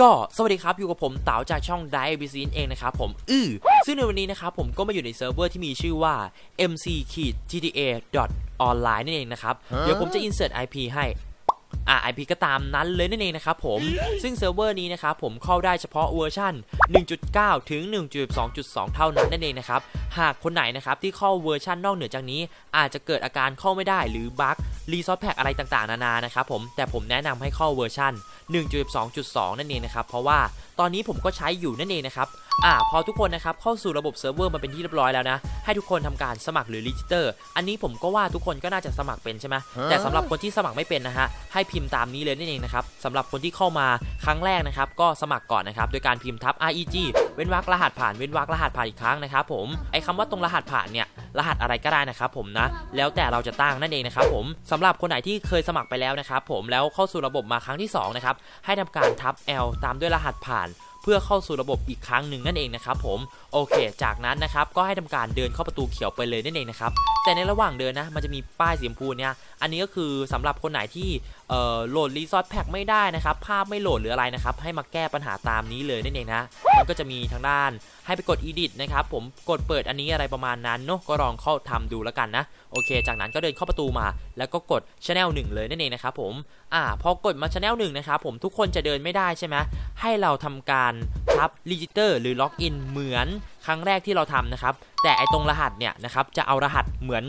ก็สวัสดีครับ อยู่กับผมเต๋าจากช่อง d i v e b c เองนะครับผม อื้อซึ่งในวันนี้นะครับผมก็มาอยู่ในเซิร์ฟเวอร์ที่มีชื่อว่า mc gta online นั่นเองนะครับ เดี๋ยวผมจะ insert IP ให้ อ่า IP ก็ตามนั้นเลยนั่นเองนะครับผม ซึ่งเซิร์ฟเวอร์นี้นะครับผมเข้าได้เฉพาะเวอร์ชัน1.9 ถึง 1.2.2 เท่านั้นนั่นเองนะครับ หากคนไหนนะครับที่เข้าเวอร์ชันนอกเหนือจากนี้ อาจจะเกิดอาการเข้าไม่ได้หรือบั๊กรีซอสแพ็กอะไรต่างๆ นานานะครับผม แต่ผมแนะนำให้เข้าเวอร์ชัน1.2.2 นั่นเองนะครับ เพราะว่าตอนนี้ผมก็ใช้อยู่นั่นเองนะครับ อ่าพอทุกคนนะครับเข้าสู่ระบบเซิร์ฟเวอร์มาเป็นที่เรียบร้อยแล้วนะ ให้ทุกคนทำการสมัครหรือรีจิสเตอร์ อันนี้ผมก็ว่าทุกคนก็น่าจะสมัครเป็นใช่ไหมแต่สำหรับคนที่สมัครไม่เป็นนะฮะให้พิมพ์ตามนี้เลยนั่นเองนะครับสำหรับคนที่เข้ามาครั้งแรกนะครับก็สมัครก่อนนะครับโดยการพิมพ์ทับ reg เว้นวรรครหัสผ่านเว้นวรรครหัสผ่านอีกครั้งนะครับผมไอ้คำว่าตรงรหัสผ่านเนี่ยรหัสอะไรก็ได้นะครับผมนะแล้วแต่เราจะตั้งนั่นเองนะครับผมสำหรับคนไหนที่เคยสมัครไปแล้วนะครับผมแล้วเข้าสู่ระบบมาครั้งที่สองนะครับให้ทำการทับ L ตามด้วยรหัสผ่าน เพื่อเข้าสู่ระบบอีกครั้งหนึ่งนั่นเองนะครับผมโอเค จากนั้นนะครับก็ให้ทำการเดินเข้าประตูเขียวไปเลยนั่นเองนะครับแต่ในระหว่างเดินนะมันจะมีป้ายสีชมพูเนี่ยอันนี้ก็คือสำหรับคนไหนที่ เอ่อโหลดรีซอสแพ็กไม่ได้นะครับ ภาพไม่โหลดหรืออะไรนะครับ ให้มาแก้ปัญหาตามนี้เลยนั่นเองนะ มันก็จะมีทางด้านให้ไปกด edit นะครับ ผมกดเปิดอันนี้อะไรประมาณนั้นเนาะก็ลองเข้าทำดูแล้วกันนะ โอเค จากนั้นก็เดินเข้าประตูมา แล้วก็กด channel 1 เลยนั่นเองนะครับผม อ่า พอกดมา channel 1นะครับผมทุกคนจะเดินไม่ได้ใช่ไหมให้เราทำการทับ register หรือ login เหมือนครั้งแรกที่เราทำนะครับ แต่ไอตรงรหัสเนี่ยนะครับจะเอารหัสเหมือน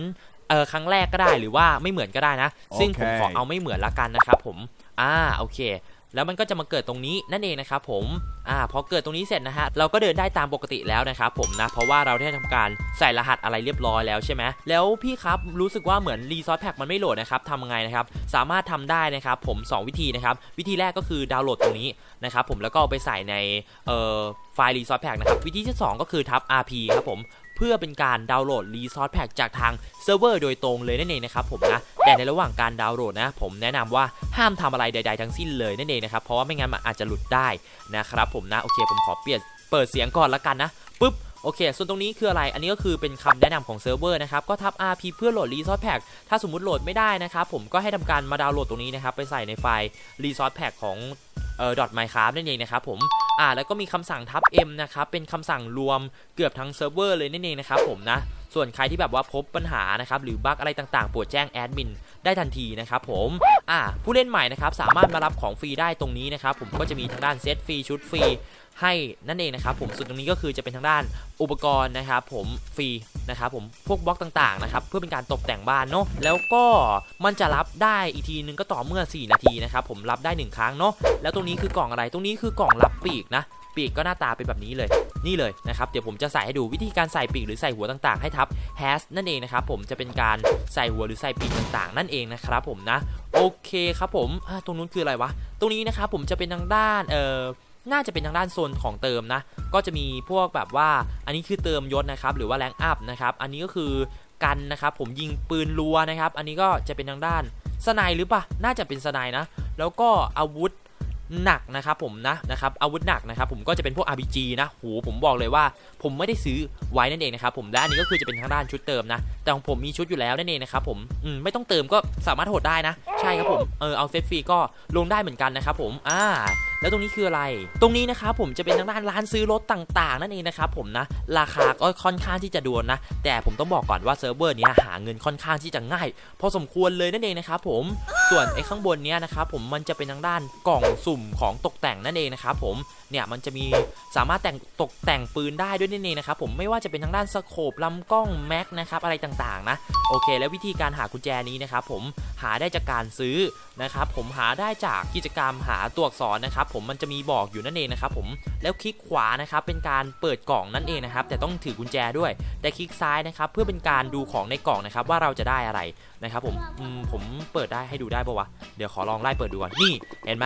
เออครั้งแรกก็ได้หรือว่าไม่เหมือนก็ได้นะ ซึ่งผมโอเคขอเอาไม่เหมือนละกันนะครับผมอ่าโอเคแล้วมันก็จะมาเกิดตรงนี้นั่นเองนะครับผม อ่า พอเกิดตรงนี้เสร็จนะฮะ เราก็เดินได้ตามปกติแล้วนะครับผมนะ เพราะว่าเราได้ทำการใส่รหัสอะไรเรียบร้อยแล้วใช่ไหม แล้วพี่ครับรู้สึกว่าเหมือนรีซอสแพ็กมันไม่โหลดนะครับทำยังไงนะครับ สามารถทำได้นะครับผม 2 วิธีนะครับ วิธีแรกก็คือดาวน์โหลดตรงนี้นะครับผม แล้วก็เอาไปใส่ใน เอ่อ ไฟล์รีซอสแพ็กนะครับ วิธีที่ 2 ก็คือทับ RP ครับผมเพื่อเป็นการดาวน์โหลดรีซอสแพ็กจากทางเซิร์ฟเวอร์โดยตรงเลยนั่นเองนะครับผมนะแต่ในระหว่างการดาวน์โหลดนะ ผมแนะนำว่าห้ามทำอะไรใด ๆ ทั้งสิ้นเลยนั่นเองนะครับเพราะว่าไม่งั้นมันอาจจะหลุดได้นะครับผมนะโอเคผมขอเปลี่ยนเปิดเสียงก่อนละกันนะปึ๊บโอเค ส่วนตรงนี้คืออะไร อันนี้ก็คือเป็นคำแนะนำของเซิร์ฟเวอร์นะครับ ก็ทับ RP เพื่อโหลด Resource Pack ถ้าสมมุติโหลดไม่ได้นะครับ ผมก็ให้ทำการมาดาวน์โหลดตรงนี้นะครับ ไปใส่ในไฟล์ Resource Pack ของ เอ่อ .minecraft นั่นเองนะครับผมอ่าแล้วก็มีคำสั่งทับ M นะครับเป็นคำสั่งรวมเกือบทั้งเซิร์ฟเวอร์เลยนั่นเองนะครับผมนะส่วนใครที่แบบว่าพบปัญหานะครับหรือบั๊กอะไรต่างๆโปรดแจ้งแอดมินได้ทันทีนะครับผมอ่าผู้เล่นใหม่นะครับสามารถมารับของฟรีได้ตรงนี้นะครับผมก็จะมีทางด้านเซตฟรีชุดฟรี ให้นั่นเองนะครับผมส่วนตรงนี้ก็คือจะเป็นทางด้านอุปกรณ์นะครับผมฟรีนะครับผมพวกบล็อกต่างๆนะครับเพื่อเป็นการตกแต่งบ้านเนาะแล้วก็มันจะรับได้อีกทีนึงก็ต่อเมื่อ 4 นาทีนะครับผมรับได้ 1 ครั้งเนาะแล้วตรงนี้คือกล่องอะไรตรงนี้คือกล่องรับปีกนะปีกก็หน้าตาเป็นแบบนี้เลยนี่เลยนะครับเดี๋ยวผมจะใส่ให้ดูวิธีการใส่ปีกหรือใส่หัวต่างๆ ให้ทับ has นั่นเองนะครับผมจะเป็นการใส่หัวหรือใส่ปีกต่างๆ นั่นเองนะครับผมนะโอเคครับผมตรงนู้นคืออะไรวะตรงนี้นะครับผมจะเป็นทางด้านเอ่อ น่าจะเป็นทางด้านโซนของเติมนะ ก็จะมีพวกแบบว่า อันนี้คือเติมยศนะครับ หรือว่าแรงอัพนะครับ อันนี้ก็คือกันนะครับ ผมยิงปืนรัวนะครับ อันนี้ก็จะเป็นทางด้านสไนหรือปะน่าจะเป็นสไนนะ แล้วก็อาวุธ หนักนะครับผมนะนะครับอาวุธหนักนะครับผมก็จะเป็นพวก RPG นะโหผมบอกเลยว่า ผมไม่ได้ซื้อไว้นั่นเองนะครับผมและอันนี้ก็คือจะเป็นทางด้านชุดเติมนะ แต่ของผมมีชุดอยู่แล้วนั่นเองนะครับผมอืมไม่ต้องเติมก็สามารถโหดได้นะ ใช่ครับผมเออเอาเซตฟรีก็ลงได้เหมือนกันนะครับผมอ่าแล้วตรงนี้คืออะไร ตรงนี้นะครับผมจะเป็นทางด้านร้านซื้อรถต่างๆ นั่นเองนะครับผมนะ ราคาก็ค่อนข้างที่จะดวนนะ แต่ผมต้องบอกก่อนว่าเซิร์ฟเวอร์เนี้ยหาเงินค่อนข้างที่จะง่าย พอสมควรเลยนั่นเองนะครับผม ส่วนไอ้ข้างบนเนี้ยนะครับผมมันจะเป็นทางด้านกล่องสุ่มของตกแต่งนั่นเองนะครับผมเนี่ยมันจะมีสามารถแต่งตกแต่งปืนได้ด้วยนั่นเองนะครับผมไม่ว่าจะเป็นทางด้านสโคปลำกล้องแม็กนะครับอะไรต่างๆนะโอเค แล้ววิธีการหากุญแจนี้นะครับผมหาได้จากการซื้อ นะครับผมหาได้จากกิจกรรมหาตัวอักษรนะครับผมมันจะมีบอกอยู่นั่นเองนะครับผมแล้วคลิกขวานะครับเป็นการเปิดกล่องนั่นเองนะครับแต่ต้องถือกุญแจด้วยแต่คลิกซ้ายนะครับเพื่อเป็นการดูของในกล่องนะครับว่าเราจะได้อะไรนะครับผมผมเปิดได้ให้ดูได้ปะวะเดี๋ยวขอลองไล่เปิดดูก่อนนี่เห็นไหม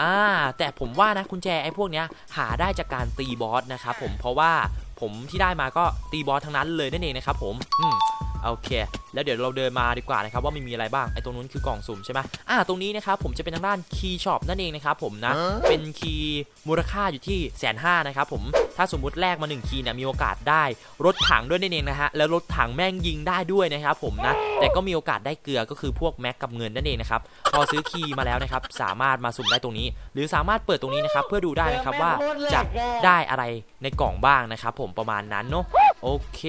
อ่าแต่ผมว่านะกุญแจไอ้พวกเนี้ยหาได้จากการตีบอสนะครับผมเพราะว่าผมที่ได้มาก็ตีบอสทั้งนั้นเลยนั่นเองนะครับผมอืม โอเค แล้วเดี๋ยวเราเดินมาดีกว่านะครับว่ามันมีอะไรบ้างไอ้ตรงนู้นคือกล่องสุ่มใช่ไหมอ่าตรงนี้นะครับผมจะเป็นทางด้านคีย์ช็อปนั่นเองนะครับผมนะเป็นคีย์มูลค่าอยู่ที่แสนห้านะครับผมถ้าสมมุติแลกมา1คีย์เนี่ยมีโอกาสได้รถถังด้วยนั่นเองนะฮะแล้วรถถังแม่งยิงได้ด้วยนะครับผมนะแต่ก็มีโอกาสได้เกลือก็คือพวกแม็กกับเงินนั่นเองนะครับพอซื้อคีย์มาแล้วนะครับสามารถมาสุ่มได้ตรงนี้ หรือสามารถเปิดตรงนี้นะครับเพื่อดูได้นะครับว่าจะได้อะไรในกล่องบ้างนะครับผมประมาณนั้นเนาะโอเค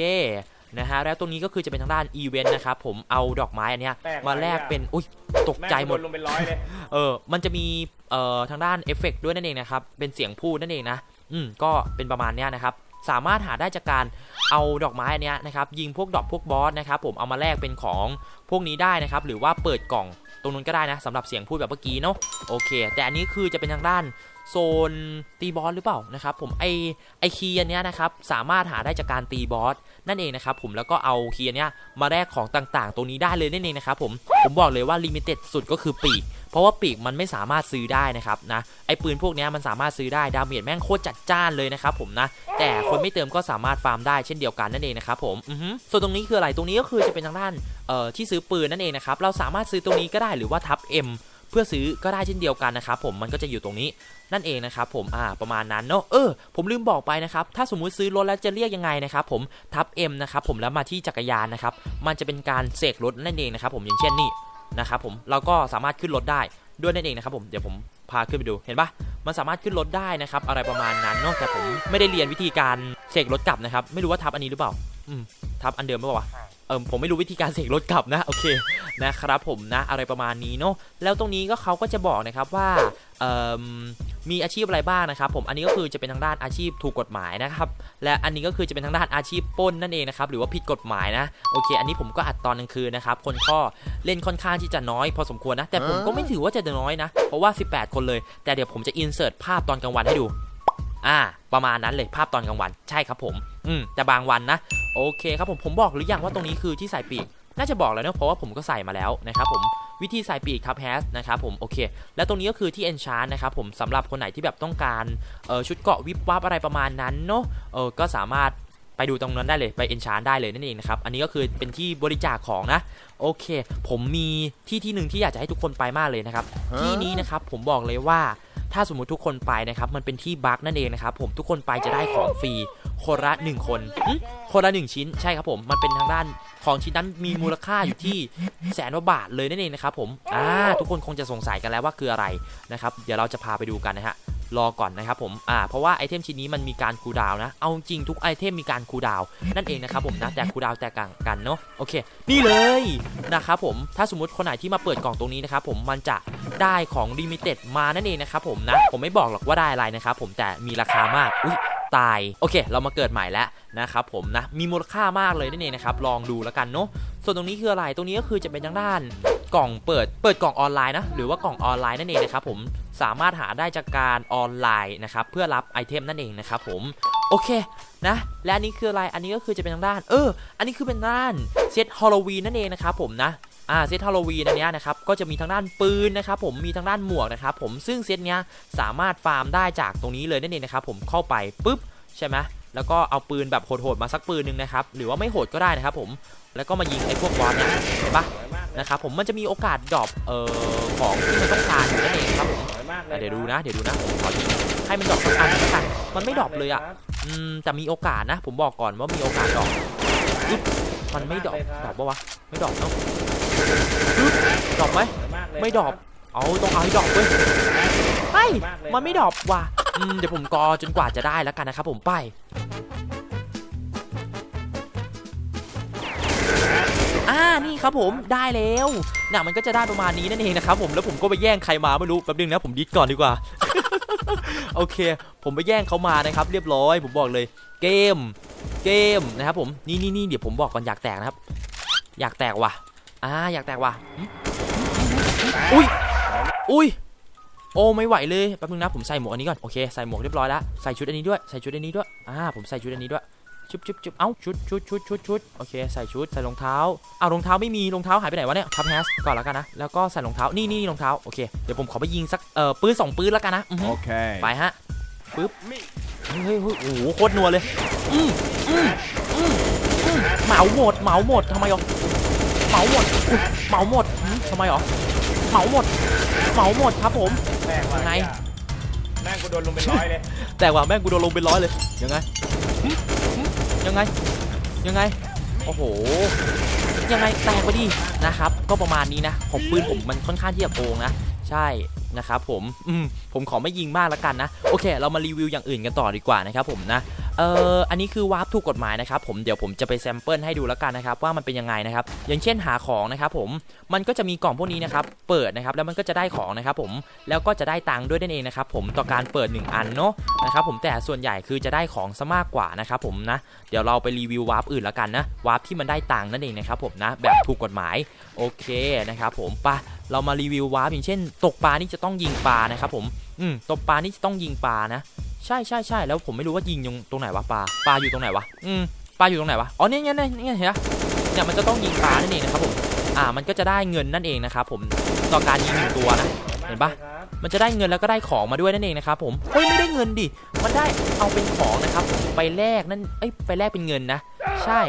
นะฮะแล้วตรงนี้ก็คือจะเป็นทางด้านอีเวนต์นะครับผมเอาดอกไม้อันเนี้ยแปลกมาแลกเป็นอุ้ยตกใจหมด แงโนลงเป็นร้อยเลยเออ มันจะมีเอ่อทางด้านเอฟเฟกต์ด้วยนั่นเองนะครับ เป็นเสียงพูดนั่นเองนะ อืม ก็เป็นประมาณเนี้ยนะครับ สามารถหาได้จากการเอาดอกไม้อันนี้นะครับยิงพวกดอกพวกบอสนะครับผมเอามาแลกเป็นของพวกนี้ได้นะครับหรือว่าเปิดกล่องตรงนู้นก็ได้นะสำหรับเสียงพูดแบบเมื่อกี้เนาะโอเค แต่อันนี้คือจะเป็นทางด้านโซนตีบอสหรือเปล่านะครับผมไอไอคีย์อันเนี้ยนะครับสามารถหาได้จากการตีบอสนั่นเองนะครับผมแล้วก็เอาคีย์อันเนี้ยมาแลกของต่างๆ ตรงนี้ได้เลยนั่นเองนะครับผมผมบอกเลยว่าลิมิเต็ดสุดก็คือปีก เพราะว่าปีกมันไม่สามารถซื้อได้นะครับนะไอปืนพวกนี้มันสามารถซื้อได้ดาเมจแม่งโคตรจัดจ้านเลยนะครับผมนะแต่คนไม่เติมก็สามารถฟาร์มได้เช่นเดียวกันนั่นเองนะครับผมอือฮึส่วนตรงนี้คืออะไรตรงนี้ก็คือจะเป็นทางด้านเอ่อที่ซื้อปืนนั่นเองนะครับเราสามารถซื้อตรงนี้ก็ได้หรือว่าทับ M เพื่อซื้อก็ได้เช่นเดียวกันนะครับผมมันก็จะอยู่ตรงนี้นั่นเองนะครับผมอ่าประมาณนั้นเนาะเออผมลืมบอกไปนะครับถ้าสมมุติซื้อรถแล้วจะเรียกยังไงนะครับผมทับ M นะครับผมแล้วมาที่จักรยานนะครับมันจะเป็นการเสกรถนั่นเองนะครับผมอย่างเช่นนี่ นะครับผมเราก็สามารถขึ้นรถได้ด้วยนั่นเองนะครับผมเดี๋ยวผมพาขึ้นไปดูเห็นปะมันสามารถขึ้นรถได้นะครับอะไรประมาณนั้นนอกจากผมไม่ได้เรียนวิธีการเสกรถกลับนะครับไม่รู้ว่าทับอันนี้หรือเปล่า ทับอันเดิมหรือเปล่าวะเออผมไม่รู้วิธีการเสกรถกลับนะโอเคนะครับผมนะอะไรประมาณนี้เนาะแล้วตรงนี้ก็เขาก็จะบอกนะครับว่าเอิ่มมีอาชีพอะไรบ้างนะครับ ผมอันนี้ก็คือจะเป็นทางด้านอาชีพถูกกฎหมายนะครับ และอันนี้ก็คือจะเป็นทางด้านอาชีพปล้นนั่นเองนะครับหรือว่าผิดกฎหมายนะโอเค อันนี้ผมก็อัดตอนกลางคืนนะครับคนข้อเล่นค่อนข้างที่จะน้อยพอสมควรนะ แต่ผมก็ไม่ถือว่าจะน้อยนะ เพราะว่า 18 คนเลย แต่เดี๋ยวผมจะอินเสิร์ตภาพตอนกลางวันให้ดู อ่า ประมาณนั้นเลยภาพตอนกลางวัน ใช่ครับผม อืมแต่บางวันนะ โอเคครับผมผมบอกหรือยังว่าตรงนี้คือที่ใส่ปีก น่าจะบอกแล้วเนอะเพราะว่าผมก็ใส่มาแล้วนะครับผมวิธีใส่ปีกครับแฮสนะครับผมโอเค แล้วตรงนี้ก็คือที่ enchant นะครับผมสำหรับคนไหนที่แบบต้องการเออชุดเกาะวิบวับอะไรประมาณนั้นเนาะเออก็สามารถไปดูตรงนั้นได้เลยไป enchant ได้เลยนั่นเองนะครับอันนี้ก็คือเป็นที่บริจาคของนะโอเค ผมมีที่ที่หนึ่งที่อยากจะให้ทุกคนไปมากเลยนะครับ ที่นี้นะครับผมบอกเลยว่าถ้าสมมุติทุกคนไปนะครับ มันเป็นที่บั๊กนั่นเองนะครับผมทุกคนไปจะได้ของฟรีคนละหนึ่งคนหึคนละหนึ่งชิ้นใช่ครับผมมันเป็นทางด้านของชิ้นนั้นมีมูลค่าอยู่ที่แสนกว่าบาทเลยนั่นเองนะครับผมอ่าทุกคนคงจะสงสัยกันแล้วว่าคืออะไรนะครับเดี๋ยวเราจะพาไปดูกันนะฮะรอก่อนนะครับผม อ่า เพราะว่าไอเทมชิ้นนี้มันมีการคูลดาวน์นะ เอาจริงทุกไอเทมมีการคูลดาวน์นั่นเองนะครับผมนะ แต่คูลดาวน์แตกต่างกันเนาะ โอเค นี่เลยนะครับผมถ้าสมมติคนไหนที่มาเปิดกล่องตรงนี้นะครับผมมันจะได้ของลิมิเต็ดมานั่นเองนะครับผมนะผมไม่บอกหรอกว่าได้อะไรนะครับผมแต่มีราคามากอุ้ยตายโอเค เรามาเกิดใหม่แล้วนะครับผมนะมีมูลค่ามากเลยนั่นเองนะครับลองดูแล้วกันเนาะส่วนตรงนี้คืออะไรตรงนี้ก็คือจะเป็นทางด้านกล่องเปิดเปิดกล่องออนไลน์นะหรือว่ากล่องออนไลน์นั่นเองนะครับผมสามารถหาได้จากการออนไลน์นะครับเพื่อรับไอเทมนั่นเองนะครับผมโอเค นะ และอันนี้คืออะไร อันนี้ก็คือจะเป็นทางด้าน เออ อันนี้คือเป็นด้านเซตฮอลโลวีนนั่นเองนะครับผมนะอ่าเซตฮอลโลวีนอันนี้นะครับก็จะมีทางด้านปืนนะครับผมมีทางด้านหมวกนะครับผมซึ่งเซตเนี้ยสามารถฟาร์มได้จากตรงนี้เลยนั่นเองนะครับผมเข้าไปปุ๊บใช่ไหมแล้วก็เอาปืนแบบโหดๆมาสักปืนหนึ่งนะครับหรือว่าไม่โหดก็ได้นะครับผมแล้วก็มายิงไอ้พวกบอสเนี่ยเห็นปะนะครับผมมันจะมีโอกาสดรอปเอ่อของที่มันต้องการอยู่นั่นเองครับผมเดี๋ยวดูนะเดี๋ยวดูนะผมขอยิงให้มันดรอปสักอันสักอันมันไม่ดรอปเลยอะ อืมแต่มีโอกาสนะ ผมบอกก่อนว่ามีโอกาสดรอปอึ๊บมันไม่ดรอปดรอปปะวะไม่ดรอปเนาะอึ๊บดรอปไหมสวยากเลยไม่ดรอปคเอาต้องเอาให้ดรอปเว้ยไปสวยากเลยมันไม่ดรอปว่ะอืมเดี๋ยวผมกอจนกว่าจะได้แล้วกันนะครับผมไปอ่านี่ครับผมได้แล้วน่ะมันก็จะได้ประมาณนี้นั่นเองนะครับผมแล้วผมก็ไปแย่งใครมาไม่รู้แป๊บนึงนะผมดิสก่อนดีกว่า โอเค ผมไปแย่งเขามานะครับ เรียบร้อย ผมบอกเลย เกม เกมนะครับผม นี่นี่นี่เดี๋ยวผมบอกก่อนอยากแตกนะครับ อยากแตกว่ะ อ่า อยากแตกว่ะ อุ้ย อุ้ย โอ้ไม่ไหวเลย แป๊บนึงนะ ผมใส่หมวกอันนี้ก่อน โอเค ใส่หมวกเรียบร้อยแล้ว ใส่ชุดอันนี้ด้วย ใส่ชุดอันนี้ด้วย อ่า ผมใส่ชุดอันนี้ด้วย ชุบชุบชุบเอ้าชุดชุดชุดชุดชุดโอเคใส่ชุดใส่รองเท้าเอารองเท้าไม่มีรองเท้าหายไปไหนวะเนี่ยทับแฮสก่อนแล้วกันนะแล้วก็ใส่รองเท้านี่นี่รองเท้าโอเคเดี๋ยวผมขอไปยิงสักเอ่อปืนสองปืนแล้วกันนะอือฮึ Okay. ไปฮะปึ๊บเฮ้ยเฮ้ยโอ้โหโคตรนัวเลยอืมอืมอืมอืมเหมาหมดเหมาหมดทำไมอ๋อเหมาหมดอุ๊ยเหมาหมดอืมทำไมอ๋อเหมาหมดเหมาหมดครับผมแม่งไงแม่งกูโดนลงเป็นร้อยเลยแต่ว่าแม่งกูโดนลงเป็นร้อยเลยยังไง ยังไง ยังไง โอ้โห ยังไงแตกไปดินะครับ ก็ประมาณนี้นะ ของปืนผมมันค่อนข้างที่จะโกงนะ ใช่นะครับผม อืม ผมขอไม่ยิงมากแล้วกันนะ โอเค เรามารีวิวอย่างอื่นกันต่อดีกว่านะครับผมนะ เอ่ออันนี้คือวาร์ปถูกกฎหมายนะครับผมเดี๋ยวผมจะไปแซมเปิลให้ดูแล้วกันนะครับว่ามันเป็นยังไงนะครับอย่างเช่นหาของนะครับผมมันก็จะมีกล่องพวกนี้นะครับเปิดนะครับแล้วมันก็จะได้ของนะครับผมแล้วก็จะได้ตังค์ด้วยนั่นเองนะครับผมต่อการเปิด 1 อันเนาะนะครับผมแต่ส่วนใหญ่คือจะได้ของซะมากกว่านะครับผมนะเดี๋ยวเราไปรีวิววาร์ปอื่นแล้วกันนะวาร์ปที่มันได้ตังค์นั่นเองนะครับผมนะแบบถูกกฎหมายโอเคนะครับผมปะเรามารีวิววาร์ปอย่างเช่น ตกปลานี่จะต้องยิงปลานะครับผมอืมตกปลานี่จะต้องยิงปลานะ ใช่ใช่ใช่แล้วผมไม่รู้ว่ายิงตรงไหนวะปลาปลาอยู่ตรงไหนวะอืมปลาอยู่ตรงไหนวะอ๋อเนี่ยเนี่ยเนี่ยเนี่ยเห็นปะเนี่ยมันจะต้องยิงปลานั่นเองนะครับผมอ่ามันก็จะได้เงินนั่นเองนะครับผมต่อการยิงหนึ่งตัวนะเห็นปะมันจะได้เงินแล้วก็ได้ของมาด้วยนั่นเองนะครับผมเฮ้ยไม่ได้เงินดิมันได้เอาเป็นของนะครับผมไปแลกนั่นเอ้ยไปแลกเป็นเงินนะ ใช่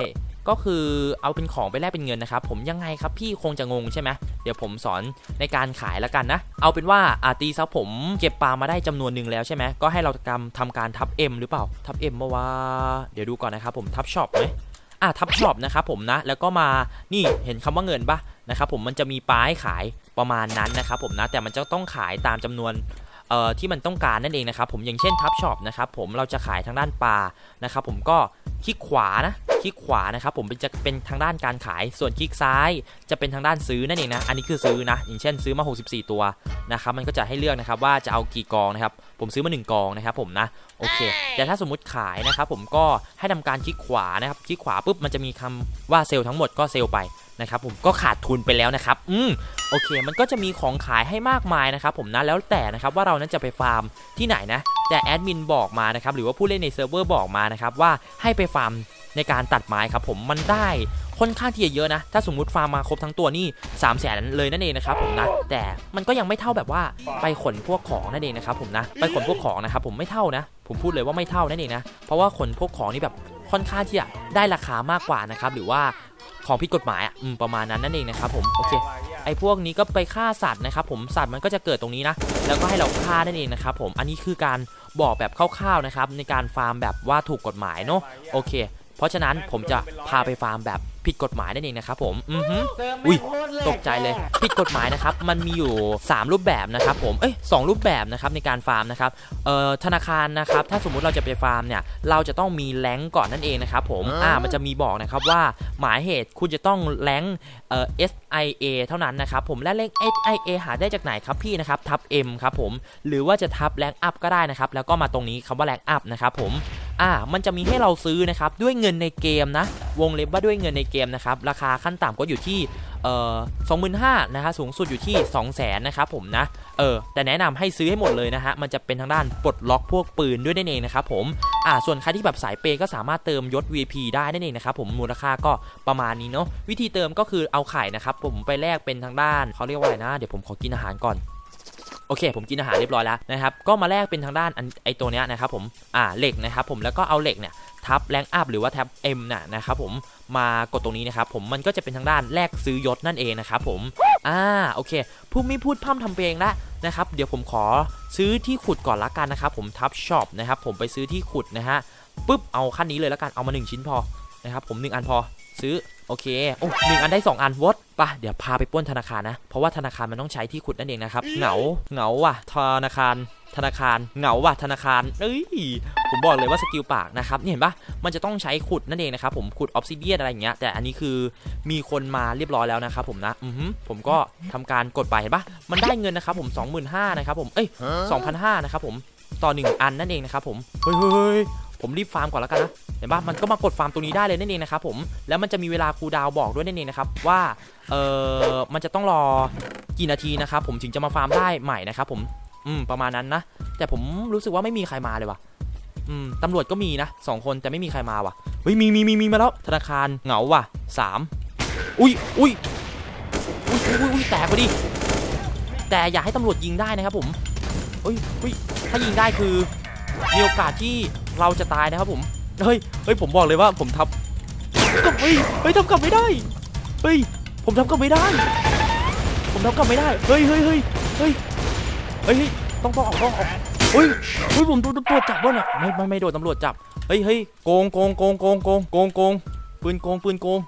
ก็คือเอาเป็นของไปแลกเป็นเงินนะครับ ผมยังไงครับพี่คงจะงงใช่ไหมเดี๋ยวผมสอนในการขายแล้วกันนะ เอาเป็นว่าอาตีซับผมเก็บปลามาได้จำนวนหนึ่งแล้วใช่ไหมก็ให้เราทำทำการทับ M หรือเปล่า ทับ M มาว่า เดี๋ยวดูก่อนนะครับผมทับช็อปไหมอะทับช็อปนะครับผมนะ แล้วก็มานี่เห็นคำว่าเงินปะนะครับผมมันจะมีปลาให้ขายประมาณนั้นนะครับผมนะแต่มันจะต้องขายตามจำนวน ที่มันต้องการนั่นเองนะครับผมอย่างเช่นทับช็อปนะครับผมเราจะขายทางด้านปลานะครับผมก็คลิกขวานะคลิกขวานะครับผมเป็นจะเป็นทางด้านการขายส่วนคลิกซ้ายจะเป็นทางด้านซื้อนั่นเองนะอันนี้คือซื้อนะอย่างเช่นซื้อมา 64 ตัวนะครับมันก็จะให้เลือกนะครับว่าจะเอากี่กองนะครับผมซื้อมา 1 กองนะครับผมนะโอเค แต่ถ้าสมมุติขายนะครับผมก็ให้ทำการคลิกขวานะครับคลิกขวาปุ๊บมันจะมีคำว่าเซลล์ทั้งหมดก็เซลล์ไป นะครับผมก็ขาดทุนไปแล้วนะครับ อืมโอเค มันก็จะมีของขายให้มากมายนะครับผมนะแล้วแต่นะครับว่าเรานั้นจะไปฟาร์มที่ไหนนะ แต่แอดมินบอกมานะครับหรือว่าผู้เล่นในเซิร์ฟเวอร์บอกมานะครับว่าให้ไปฟาร์มในการตัดไม้ครับผมมันได้ค่อนข้างที่จะเยอะนะ ถ้าสมมุติฟาร์มมาครบทั้งตัวนี่3 0 0แสนเลยนั่นเองนะครับผมนะ แต่มันก็ยังไม่เท่าแบบว่าไปขนพวกของนั่นเองนะครับผมนะ ไปขนพวกของนะครับผมไม่เท่านะ ผมพูดเลยว่าไม่เท่านั่นเองนะ เพราะว่าขนพวกของนี่แบบค่อนข้างที่จะได้ราคามากกว่านะครับ หรือว่า ของผิดกฎหมายอะอประมาณนั้นนั่นเองนะครับผมโอเคไอ้พวกนี้ก็ไปฆ่าสัตว์นะครับผมสัตว์มันก็จะเกิดตรงนี้นะ แล้วก็ให้เราฆ่านั่นเองนะครับผมอันนี้คือการบอกแบบคร่าวๆนะครับในการฟาร์มแบบว่าถูกกฎหมายเนาะโอเค เพราะฉะนั้นผมจะพาไปฟาร์มแบบ ผิดกฎหมายนั่นเองนะครับผมอือฮึอุ๊ยตกใจเลยผิดกฎหมายนะครับมันมีอยู่ 3 รูปแบบนะครับผมเอ้ยสรูปแบบนะครับในการฟาร์มนะครับเอ่อธนาคารนะครับถ้าสมมุติเราจะไปฟาร์มเนี่ยเราจะต้องมีแรงก์ก่อนนั่นเองนะครับผมอ่ามันจะมีบอกนะครับว่าหมายเหตุคุณจะต้องแรงก์เอ่อ SIA เท่านั้นนะครับผมและเลข SIA หาได้จากไหนครับพี่นะครับทับ M ครับผมหรือว่าจะทับแรงอัพก็ได้นะครับแล้วก็มาตรงนี้คำว่าแรงอัพนะครับผม อ่ามันจะมีให้เราซื้อนะครับด้วยเงินในเกมนะ วงเล็บว่าด้วยเงินในเกมนะครับ ราคาขั้นต่ำก็อยู่ที่เอ่อสองหมนะฮะสูงสุดอยู่ที่ 2 0 0แสนนะครับผมนะ เออ แต่แนะนำให้ซื้อให้หมดเลยนะฮะ มันจะเป็นทางด้านปลดล็อกพวกปืนด้วยนั่นเองนะครับผม อ่า ส่วนใครที่แบบสายเปย์ก็สามารถเติมยศ VP ได้นั่นเองนะครับผม มูลค่าก็ประมาณนี้เนาะ วิธีเติมก็คือเอาไข่นะครับผมไปแลกเป็นทางด้าน เขาเรียกว่าอะไรนะ เดี๋ยวผมขอกินอาหารก่อน โอเค ผมกินอาหารเรียบร้อยแล้วนะครับ ก็มาแลกเป็นทางด้านไอตัวเนี้ยนะครับผม อ่า เหล็กนะครับผม แล้วก็เอาเหล็กเนี่ยทับแรงอัพหรือว่าแท็บ M น่ะนะครับผมมากดตรงนี้นะครับผมมันก็จะเป็นทางด้านแลกซื้อยศนั่นเองนะครับผมอ่าโอเคพูดไม่พูดพร่ำทำเพลงละนะครับเดี๋ยวผมขอซื้อที่ขุดก่อนละกันนะครับผมทับช็อปนะครับผมไปซื้อที่ขุดนะฮะปุ๊บเอาขั้นนี้เลยละกันเอามา 1 ชิ้นพอนะครับผม 1 อันพอ ซื้อโอเคโอ้หนึ่งอันได้ 2 อันวดปะเดี๋ยวพาไปปล้นธนาคารนะ เพราะว่าธนาคารมันต้องใช้ที่ขุดนั่นเองนะครับ เหงา เหงาว่ะ ธนาคาร ธนาคาร เหงาว่ะ ธนาคาร เอ้ย ผมบอกเลยว่าสกิลปากนะครับ นี่เห็นปะมันจะต้องใช้ขุดนั่นเองนะครับ ผมขุดออฟซิเดียนอะไรอย่างเงี้ย แต่อันนี้คือมีคนมาเรียบร้อยแล้วนะครับผมนะ อือฮึผมก็ทำการกดไปเห็นปะมันได้เงินนะครับผม25,000นะครับผม เอ้ย2,500นะครับผม ต่อ 1 อันนั่นเองนะครับผม เฮ้ยเฮ้ยเฮ้ย ผมรีบฟาร์มก่อนแล้วกันนะเห็นปะมันก็มากดฟาร์มตรงนี้ได้เลยนั่นเองนะครับผมแล้วมันจะมีเวลาคูดาวบอกด้วยนั่นเองนะครับว่าเออมันจะต้องรอกี่นาทีนะครับผมถึงจะมาฟาร์มได้ใหม่นะครับผมอืมประมาณนั้นนะ แต่ผมรู้สึกว่าไม่มีใครมาเลยว่ะอืมตำรวจก็มีนะสองคนแต่ไม่มีใครมาว่ะเฮ้ยมีมีมีมีมาแล้วธนาคารเหงาว่ะสามอุ้ยอุ้ยอุ้ยอุ้ยอุ้ยแตกไปดิแต่อย่าให้ตำรวจยิงได้นะครับผมอุ้ยอุ้ยถ้ายิงได้คือมีโอกาสที่ เราจะตายนะครับผมเฮ้ยเฮ้ยผมบอกเลยว่าผมทับกลับเฮ้ยเฮ้ยทำกลับไม่ได้เฮ้ยผมทำกลับไม่ได้ ผมทำกลับไม่ได้เฮ้ยเฮ้ยเฮ้ยเฮ้ยเฮ้ยเฮ้ยต้องต้องออกต้องออกเฮ้ยเฮ้ยผมโดนตำรวจจับวะเนี่ยไม่ไม่ไม่โดนตำรวจจับเฮ้ยเฮ้ยโกงโกงโกงโกงโกงโกงโกงปืนโกงปืนโกง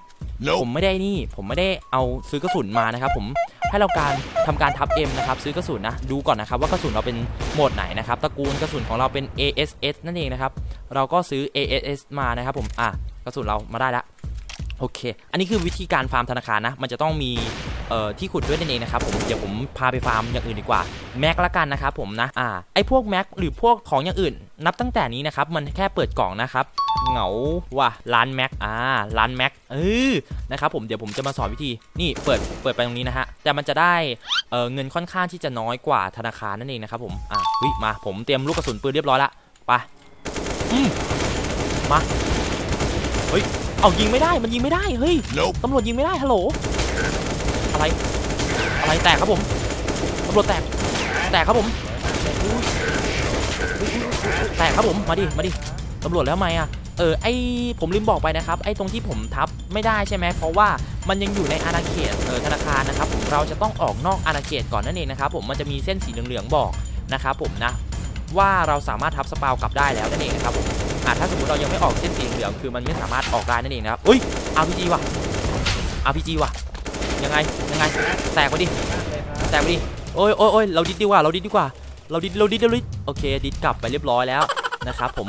ผมไม่ได้นี่ ผมไม่ได้เอาซื้อกระสุนมานะครับผม ให้เราการทำการทับ M นะครับซื้อกระสุนนะดูก่อนนะครับว่ากระสุนเราเป็นโหมดไหนนะครับตระกูลกระสุนของเราเป็น ASS นั่นเองนะครับเราก็ซื้อ ASS มานะครับผมอะกระสุนเรามาได้ละ โอเค อันนี้คือวิธีการฟาร์มธนาคารนะ มันจะต้องมีเอ่อที่ขุดด้วยนั่นเองนะครับผม เดี๋ยวผมพาไปฟาร์มอย่างอื่นดีกว่า แม็กละกันนะครับผมนะ อ่า ไอพวกแม็กหรือพวกของอย่างอื่น นับตั้งแต่นี้นะครับ มันแค่เปิดกล่องนะครับ เหงาว่ะร้านแม็ก อ่า ร้านแม็ก เออ นะครับผม เดี๋ยวผมจะมาสอนวิธี นี่เปิด เปิดไปตรงนี้นะฮะ แต่มันจะได้ เอ่อ เงินค่อนข้างที่จะน้อยกว่าธนาคารนั่นเองนะครับผม อะวิมา ผมเตรียมลูกกระสุนปืนเรียบร้อยละ ไป อืมมา เฮ้ย เอายิงไม่ได้มันยิงไม่ได้เฮ้ยตำรวจยิงไม่ได้ฮัลโหลอะไรอะไรแตกครับผมตำรวจแตกแตกครับผมอุ๊ยแตกครับผมมาดิมาดิตำรวจแล้วทำไมอะเออไอผมลืมบอกไปนะครับไอตรงที่ผมทับไม่ได้ใช่ไหมเพราะว่ามันยังอยู่ในอาณาเขตเออธนาคารนะครับผมเราจะต้องออกนอกอาณาเขตก่อนนั่นเองนะครับผมมันจะมีเส้นสีเหลืองๆบอกนะครับผมนะว่าเราสามารถทับสปาวกลับได้แล้วนั่นเองนะครับผม อ่าถ้าสมมติเรายังไม่ออกเส้นสีเหลืองคือมันไม่สามารถออกได้นั่นเองนะครับอุ้ย RPG ว่ะ RPG ว่ะยังไงยังไงแตกไปดิแตกไปดิโอ้ยโอ้ยโอ้ยเราดิดดีกว่าเราดิดดีกว่า เราดิดเราดิดเราดิดโอเคดิดกลับไปเรียบร้อยแล้วนะครับผม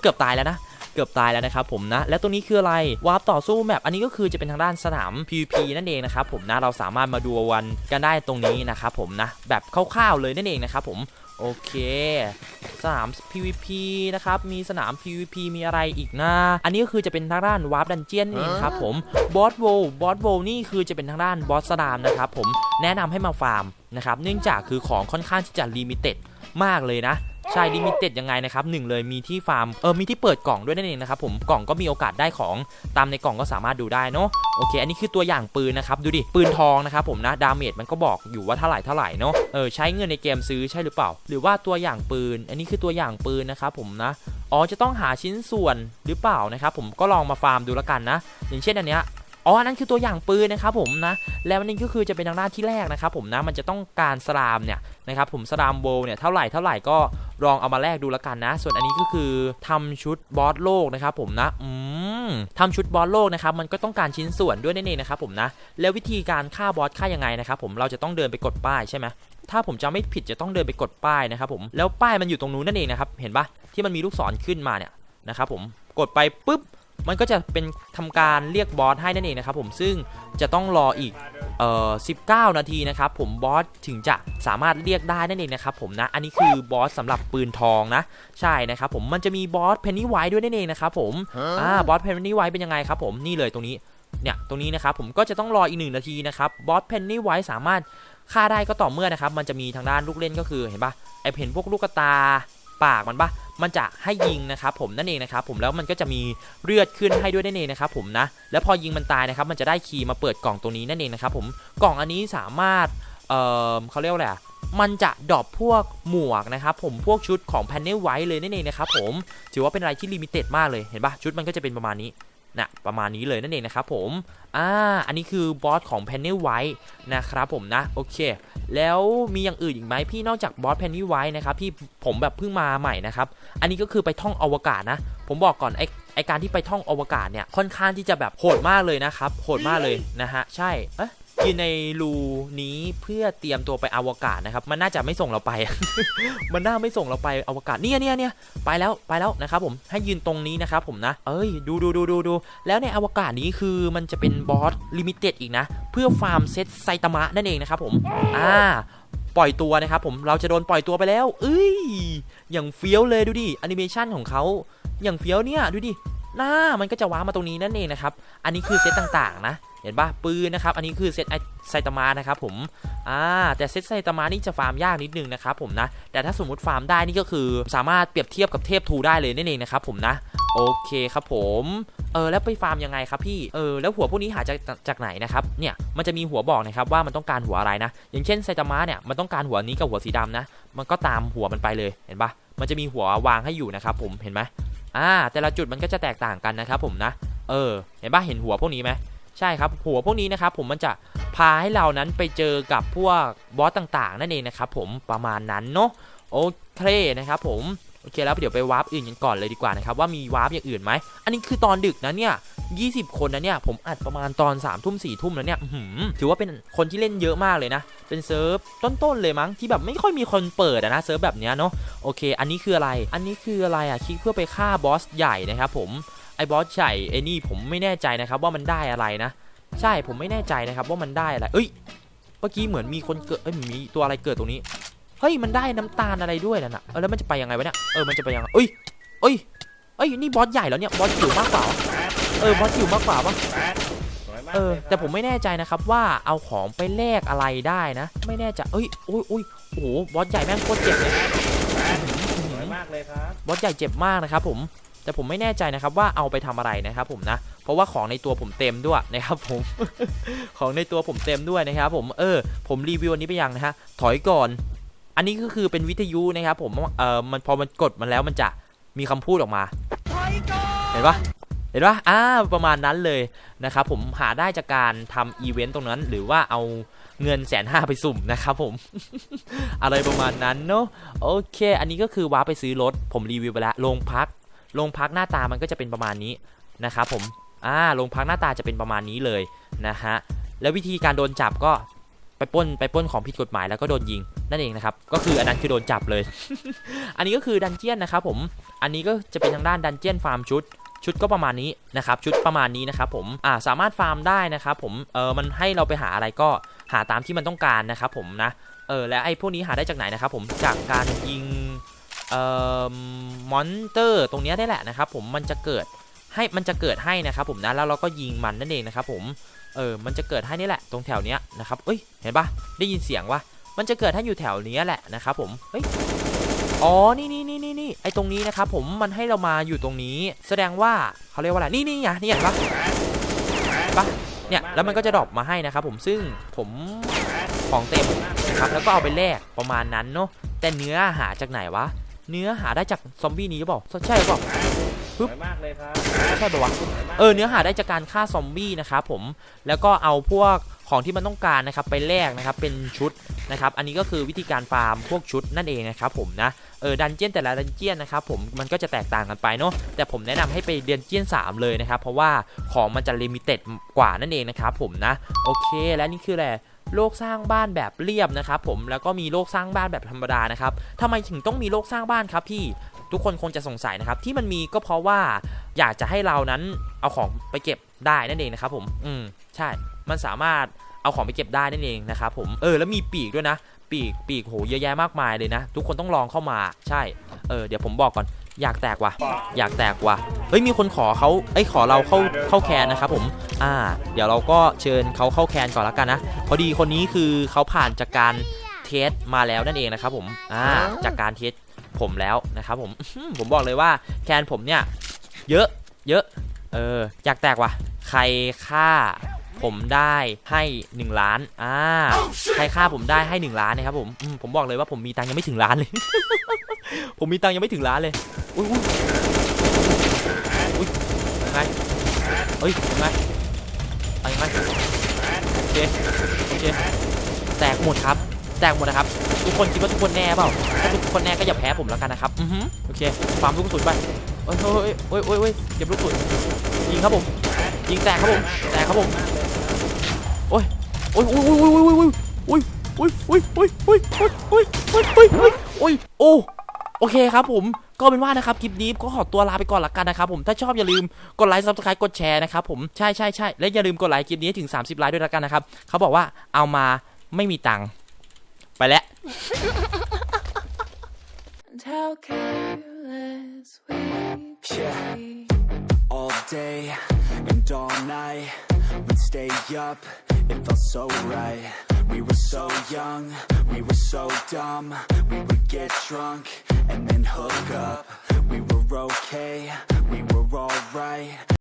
เกือบตายแล้วนะเกือบตายแล้วนะครับผมนะ แล้วตัวนี้คืออะไรวาร์ปต่อสู้แมปอันนี้ก็คือจะเป็นทางด้านสนาม PVP นั่นเองนะครับผมนะเราสามารถมาดูวันกันได้ตรงนี้นะครับผมนะแบบคร่าวๆเลยนั่นเองนะครับผม โอเคสนาม PVP นะครับ มีสนาม PVP มีอะไรอีกนะ อันนี้ก็คือจะเป็นทางด้านวาร์ปดันเจียนนี่ครับผม บอสโวบอสโวนี่คือจะเป็นทางด้านบอสสดามนะครับผม แนะนำให้มาฟาร์มนะครับ เนื่องจากคือของค่อนข้างที่จะลิมิเต็ดมากเลยนะ ใช่ลิมิเต็ดยังไงนะครับหนึ่งเลยมีที่ฟาร์มเออมีที่เปิดกล่องด้วยนั่นเองนะครับผมกล่องก็มีโอกาสได้ของตามในกล่องก็สามารถดูได้เนาะโอเค อันนี้คือตัวอย่างปืนนะครับดูดิปืนทองนะครับผมนะดาเมจมันก็บอกอยู่ว่าเท่าไหร่เท่าไหร่เนาะเออใช้เงินในเกมซื้อใช่หรือเปล่า หรือว่าตัวอย่างปืน อันนี้คือตัวอย่างปืนนะครับผมนะอ๋อจะต้องหาชิ้นส่วนหรือเปล่านะครับผมก็ลองมาฟาร์มดูแล้วกันนะ อย่างเช่นอันเนี้ย อ๋อนนั้นคือตัวอย่างปืนนะครับผมนะ แล้วอันนี้ก็คือจะเป็นทางด้านที่แรกนะครับผมนะ มันจะต้องการสลามเนี่ยนะครับผมสลามโบว์เนี่ยเท่าไหร่เท่าไหร่ก็ลองเอามาแลกดูแล้วกันนะ ส่วนอันนี้ก็คือทำชุดบอสโลกนะครับผมนะ อืมทำชุดบอสโลกนะครับ มันก็ต้องการชิ้นส่วนด้วยนั่นเองนะครับผมนะ แล้ววิธีการฆ่าบอสฆ่ายังไงนะครับผม เราจะต้องเดินไปกดป้ายใช่ไหมถ้าผมจำไม่ผิดจะต้องเดินไปกดป้ายนะครับผม แล้วป้ายมันอยู่ตรงนู้นนั่นเองนะครับ เห็นปะที่มันมีลูกศรขึ้นมาเนี่ยนะครับผม กดไปปุ๊บ มันก็จะเป็นทำการเรียกบอสให้นั่นเองนะครับผมซึ่งจะต้องรออีกเอ่อ19 นาทีนะครับผมบอสถึงจะสามารถเรียกได้นั่นเองนะครับผมนะอันนี้คือบอสสำหรับปืนทองนะใช่นะครับผมมันจะมีบอสเพนนีไวด้วยนั่นเองนะครับผมอ่าบอสเพนนีไวเป็นยังไงครับผมนี่เลยตรงนี้เนี่ยตรงนี้นะครับผมก็จะต้องรออีกหนึ่งนาทีนะครับบอสเพนนีไวสามารถฆ่าได้ก็ต่อเมื่อนะครับมันจะมีทางด้านลูกเล่นก็คือเห็นปะไอเห็นพวกลูกกระตา ปากมันปะมันจะให้ยิงนะครับผมนั่นเองนะครับผมแล้วมันก็จะมีเลือดขึ้นให้ด้วยนั่นเองนะครับผมนะแล้วพอยิงมันตายนะครับมันจะได้คีย์มาเปิดกล่องตรงนี้นั่นเองนะครับผมกล่องอันนี้สามารถเอ่อเขาเรียกว่าอะไรมันจะดรอปพวกหมวกนะครับผมพวกชุดของแพนเนลไว้เลยนั่นเองนะครับผมถือว่าเป็นอะไรที่ลิมิเต็ดมากเลยเห็นปะชุดมันก็จะเป็นประมาณนี้ นะประมาณนี้เลยนั่นเองนะครับผมอ่าอันนี้คือบอสของแพนนี่ไว้นะครับผมนะโอเค แล้วมีอย่างอื่นอีกไหมพี่นอกจากบอสแพนนี่ไว้นะครับพี่ผมแบบเพิ่งมาใหม่นะครับอันนี้ก็คือไปท่องอวกาศนะ ผมบอกก่อนไอไอการที่ไปท่องอวกาศเนี่ยค่อนข้างที่จะแบบโหดมากเลยนะครับโหดมากเลยนะฮะใช่เอ๊ะ ยืนในรูนี้เพื่อเตรียมตัวไปอวกาศนะครับ มันน่าจะไม่ส่งเราไป มันน่าไม่ส่งเราไปอวกาศเนี่ยเนี่ยเนี่ยไปแล้วไปแล้วนะครับผมให้ยืนตรงนี้นะครับผมนะ เอ้ยดูดูดูดูดูแล้วในอวกาศนี้คือมันจะเป็นบอสลิมิเต็ดอีกนะ เพื่อฟาร์มเซตไซตามะนั่นเองนะครับผมอ่าปล่อยตัวนะครับผมเราจะโดนปล่อยตัวไปแล้ว เอ้ยอย่างเฟี้ยวเลยดูดิแอนิเมชันของเขาอย่างเฟี้ยวเนี่ยดูดิ น้ามันก็จะว้ามาตรงนี้นั่นเองนะครับ อันนี้คือเซตต่างๆ นะ เห็นปะปืนนะครับ อันนี้คือเซตไอไซตามะนะครับผม อ่า แต่เซตไซตามะนี่จะฟาร์มยากนิดนึงนะครับผมนะ แต่ถ้าสมมติฟาร์มได้นี่ก็คือสามารถเปรียบเทียบกับเทพทูได้เลยนั่นเองนะครับผมนะ โอเคครับผม เออแล้วไปฟาร์มยังไงครับพี่ เออแล้วหัวพวกนี้หาจากจากไหนนะครับ เนี่ย มันจะมีหัวบอกนะครับว่ามันต้องการหัวอะไรนะ อย่างเช่นไซตามะเนี่ย มันต้องการหัวนี้กับหัวสีดำนะ มันก็ตามหัวมันไปเลย เห็นปะมันจะมีหัววางให้อยู่นะครับผม เห็นไหม อ่าแต่ละจุดมันก็จะแตกต่างกันนะครับผมนะ เออ เห็นปะเห็นหัวพวกนี้ไหมใช่ครับ หัวพวกนี้นะครับผมมันจะพาให้เรานั้นไปเจอกับพวกบอสต่างๆ นั่นเองนะครับผมประมาณนั้นเนาะโอเคนะครับผม โอเคแล้วเดี๋ยวไปวาร์ปอื่นกันก่อนเลยดีกว่านะครับว่ามีวาร์ปอย่างอื่นไหมอันนี้คือตอนดึกนะเนี่ย20 คนนะเนี่ยผมอัดประมาณตอน3ามทุ่มสี่ทุ่มแล้วเนี่ยถือว่าเป็นคนที่เล่นเยอะมากเลยนะ เป็นเซิร์ฟต้นๆเลยมั้งที่แบบไม่ค่อยมีคนเปิดนะเซิร์ฟแบบเนี้ยเนาะโอเค อันนี้คืออะไรอันนี้คืออะไรอะคลิกเพื่อไปฆ่าบอสใหญ่นะครับผมไอ้บอสใหญ่ไอ้นี่ผมไม่แน่ใจนะครับว่ามันได้อะไรนะ ใช่ผมไม่แน่ใจนะครับว่ามันได้อะไรเอ้ยเมื่อกี้เหมือนมีคนเกิดเอ้ยมีตัวอะไรเกิดตรงนี้ เฮ้ยมันได้น้ำตาลอะไรด้วยนั่นน่ะเออแล้วมันจะไปยังไงวะเนี่ยเออมันจะไปยังไงเอ้ยเอ้ยเอ้ยนี่บอสใหญ่แล้วเนี่ยบอสจิ๋วมากกว่าวะเออบอสจิ๋วมากกว่าวะแปดสวยมากเออลยครับแต่ผมไม่แน่ใจนะครับว่าเอาของไปแลกอะไรได้นะ ไม่แน่ใจเอ้ยอุ้ยอุ้ยโอ้โหบอสใหญ่แม่งโคตรเจ็บเลยสวยมากเลยครับบอสใหญ่เจ็บมากนะครับผมแต่ผมไม่แน่ใจนะครับว่าเอาไปทำอะไรนะครับผมนะ เพราะว่าของในตัวผมเต็มด้วยนะครับผม ของในตัวผมเต็มด้วยนะครับผม เออ ผมรีวิวอันนี้ไปยังนะฮะ ถอยก่อน อันนี้ก็คือเป็นวิทยุนะครับผมเออมันพอมันกดมันแล้วมันจะมีคำพูดออกมา เห็นปะเห็นปะอ่าประมาณนั้นเลยนะครับผมหาได้จากการทำอีเวนต์ตรงนั้น หรือว่าเอาเงินแสนห้าไปสุ่มนะครับผม อะไรประมาณนั้นเนาะโอเค อันนี้ก็คือว้าไปซื้อรถ ผมรีวิวไปแล้วโรงพักโรงพักหน้าตามันก็จะเป็นประมาณนี้นะครับผมอ่าโรงพักหน้าตาจะเป็นประมาณนี้เลยนะฮะแล้ววิธีการโดนจับก็ ไปป้นไปป้นของผิดกฎหมายแล้วก็โดนยิงนั่นเองนะครับก็คืออันนั้นคือโดนจับเลย อันนี้ก็คือดันเจียนนะครับผมอันนี้ก็จะเป็นทางด้านดันเจียนฟาร์มชุดชุดก็ประมาณนี้นะครับชุดประมาณนี้นะครับผมอ่าสามารถฟาร์มได้นะครับผมเออมันให้เราไปหาอะไรก็หาตามที่มันต้องการนะครับผมนะเออและไอ้พวกนี้หาได้จากไหนนะครับผมจากการยิงเอ่อมอนเตอร์ตรงเนี้ยได้แหละนะครับผมมันจะเกิดให้มันจะเกิดให้นะครับผมนะแล้วเราก็ยิงมันนั่นเองนะครับผม เออ มันจะเกิดให้นี่แหละตรงแถวเนี้ยนะครับเอ้ย เห็นปะได้ยินเสียงวะมันจะเกิดให้อยู่แถวเนี้ยแหละนะครับผม เฮ้ย อ๋อ นี่นี่นี่นี่นี่ไอตรงนี้นะครับผม มันให้เรามาอยู่ตรงนี้ แสดงว่าเขาเรียกว่าอะไร นี่นี่ไงนี่เห็นปะปะเนี่ย แล้วมันก็จะดรอปมาให้นะครับผม ซึ่งผมของเต็มนะครับ แล้วก็เอาไปแลกประมาณนั้นเนาะ แต่เนื้อหาจากไหนวะ เนื้อหาได้จากซอมบี้นี้หรือเปล่า ใช่หรือเปล่า สวยมากเลยครับใช่ปะวะเออเนื้อหาได้จากการฆ่าซอมบี้นะครับผมแล้วก็เอาพวกของที่มันต้องการนะครับไปแลกนะครับเป็นชุดนะครับอันนี้ก็คือวิธีการฟาร์มพวกชุดนั่นเองนะครับผมนะเออดันเจียนแต่ละดันเจียนนะครับผมมันก็จะแตกต่างกันไปเนาะแต่ผมแนะนำให้ไปเดันเจียน 3 เลยนะครับเพราะว่าของมันจะลิมิเต็ดกว่านั่นเองนะครับผมนะโอเคและนี่คืออะไรโลกสร้างบ้านแบบเรียบนะครับผมแล้วก็มีโลกสร้างบ้านแบบธรรมดานะครับทำไมถึงต้องมีโลกสร้างบ้านครับพี่ ทุกคนคงจะสงสัยนะครับ ที่มันมีก็เพราะว่าอยากจะให้เรานั้นเอาของไปเก็บได้นั่นเองนะครับผมอืมใช่มันสามารถเอาของไปเก็บได้นั่นเองนะครับผมเออแล้วมีปีกด้วยนะ ปีกปีกโหเยอะแยะมากมายเลยนะ ทุกคนต้องลองเข้ามาใช่เออเดี๋ยวผมบอกก่อนอยากแตกว่ะอยากแตกว่ะเฮ้ยมีคนขอเขาเอ้ยขอเราเข้าเข้าแคนนะครับผมอ่า เดี๋ยวเราก็เชิญเขาเข้าแคนก่อนละกันนะพอดีคนนี้คือเขาผ่านจากการเทสมาแล้วนั่นเองนะครับผมอ่าจากการเทส ผมแล้วนะครับผมผมบอกเลยว่าแคนผมเนี่ย เยอะเยอะเอออยากแตกว่ะใครฆ่าผมได้ให้ 1 ล้าน อ่า ใครฆ่าผมได้ให้ 1 ล้านนะครับผม ผมบอกเลยว่าผมมีตังค์ยังไม่ถึงล้านเลย ผมมีตังค์ยังไม่ถึงล้านเลยอุ้ยอุ้ยอุ้ยยังไงเฮ้ยยังไงเอายังไงโอเคโอเคแตกหมดครับ แตกหมดนะครับ ทุกคนคิดว่าทุกคนแน่เปล่า ถ้าทุกคนแน่ก็อย่าแพ้ผมแล้วกันนะครับ อือฮึโอเคฟาร์มลูกกระสุนไปโอ้ยโอ้ยโอ้ยโอ้ยโอ้ยเก็บลูกกระสุนยิงครับผม ยิงแตกครับผม แตกครับผม โอ้ยโอ้ยโอ้ยโอ้ยโอ้ยโอ้ยโอ้ยโอ้ยโอ้ยโอ้ยโอ้ยโอ้ยโอ้ยโอ้ยโอ้ยโอ้ยโอ้โอเคครับผมก็เป็นว่านะครับคลิปนี้ก็ขอตัวลาไปก่อนละกันนะครับผมถ้าชอบอย่าลืมกดไลค์ซับสไครต์กดแชร์นะครับผมใช่ใช่ใช่และอย่าลืมกดไลค์คลิปนี้ให้ถึง 30 ไลค์ด้วยละกันนะครับเขาบอกว่าเอามาไม่มีตังค์ ไปแล้ว And how careless we Yeah. be. all day and all night. We'd stay up, it felt so right. We were so young, we were so dumb. We would get drunk and then hook up. We were okay, we were alright.